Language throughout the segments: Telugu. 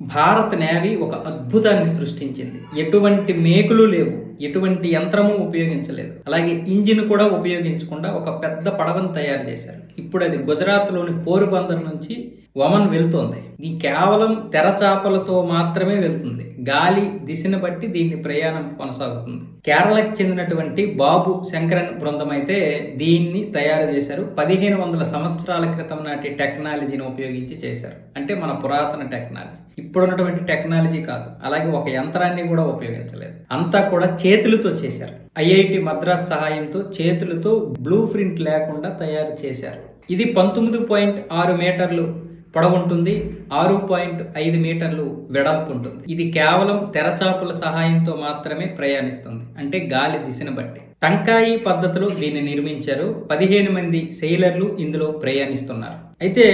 భారత్ నేవీ ఒక అద్భుతాన్ని సృష్టించింది. ఎటువంటి మేకులు లేవు. ఎటువంటి యంత్రము ఉపయోగించలేదు. అలాగే ఇంజిన్ కూడా ఉపయోగించకుండా ఒక పెద్ద పడవను తయారు చేశారు. ఇప్పుడు అది గుజరాత్లోని పోరుబందర్ నుంచి వమన్ వెళ్తోంది. ఇది కేవలం తెరచాపలతో మాత్రమే వెళ్తుంది. గాలి దిశను బట్టి దీని ప్రయాణం కొనసాగుతుంది. కేరళకి చెందినటువంటి బాబు శంకరన్ బృందం అయితే దీన్ని తయారు చేశారు. పదిహేను వందల సంవత్సరాల క్రితం నాటి టెక్నాలజీని ఉపయోగించి చేశారు. అంటే మన పురాతన టెక్నాలజీ. ఇప్పుడున్నటువంటి టెక్నాలజీ కాదు. అలాగే ఒక యంత్రాన్ని కూడా ఉపయోగించలేదు. అంతా కూడా చేతులతో చేశారు. ఐఐటి మద్రాస్ సహాయంతో చేతులతో బ్లూ ప్రింట్ లేకుండా తయారు చేశారు. ఇది పంతొమ్మిది పాయింట్ ఆరు మీటర్లు పొడవుంటుంది ఆరు పాయింట్ ఐదు మీటర్లు వెడల్పు ఉంటుంది. ఇది కేవలం తెరచాపుల సహాయంతో మాత్రమే ప్రయాణిస్తుంది. అంటే గాలి దిశను బట్టి. టంకాయి పద్ధతిలో దీన్ని నిర్మించారు. పదిహేను మంది సెయిలర్లు ఇందులో ప్రయాణిస్తున్నారు. అయితే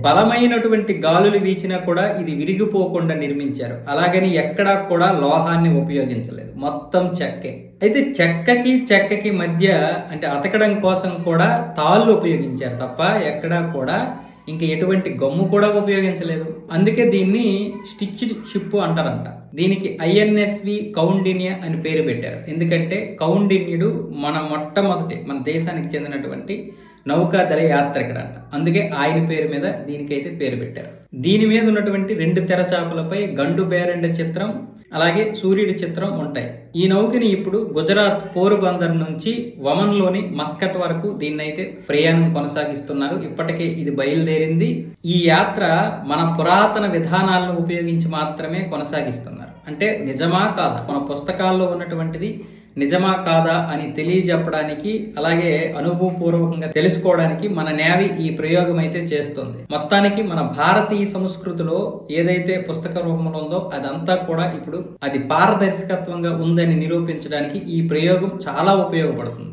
బలమైనటువంటి గాలులు వీచినా కూడా ఇది విరిగిపోకుండా నిర్మించారు. అలాగని ఎక్కడా కూడా లోహాన్ని ఉపయోగించలేదు. మొత్తం చెక్కే. అయితే చెక్కకి చెక్కకి మధ్య అంటే అతకడం కోసం కూడా తాళ్ళు ఉపయోగించారు తప్ప ఎక్కడా కూడా ఇంకా ఎటువంటి గమ్ము కూడా ఉపయోగించలేదు. అందుకే దీన్ని స్టిచ్డ్ షిప్ అంటారంట. దీనికి ఐఎన్ఎస్వి కౌండిన్య అని పేరు పెట్టారు. ఎందుకంటే కౌండిన్యుడు మన మొట్టమొదటి మన దేశానికి చెందినటువంటి నౌకాదళ యాత్రికుడంట. అందుకే ఆయన పేరు మీద దీనికైతే పేరు పెట్టారు. దీని మీద ఉన్నటువంటి రెండు తెరచాపలపై గండు బేరండ చిత్రం అలాగే సూర్యుడి చిత్రం ఉంటాయి. ఈ నౌకని ఇప్పుడు గుజరాత్ పోరుబందర్ నుంచి వమన్లోని మస్కట్ వరకు దీన్నైతే ప్రయాణం కొనసాగిస్తున్నారు. ఇప్పటికే ఇది బయలుదేరింది. ఈ యాత్ర మన పురాతన విధానాలను ఉపయోగించి మాత్రమే కొనసాగిస్తున్నారు. అంటే నిజమా కాదా? మన పుస్తకాల్లో ఉన్నటువంటిది నిజమా కాదా అని తెలియజెప్పడానికి అలాగే అనుభవపూర్వకంగా తెలుసుకోవడానికి మన నేవీ ఈ ప్రయోగం అయితే చేస్తుంది. మొత్తానికి మన భారతీయ సంస్కృతిలో ఏదైతే పుస్తక రూపంలో ఉందో అదంతా కూడా ఇప్పుడు అది పారదర్శకత్వంగా ఉందని నిరూపించడానికి ఈ ప్రయోగం చాలా ఉపయోగపడుతుంది.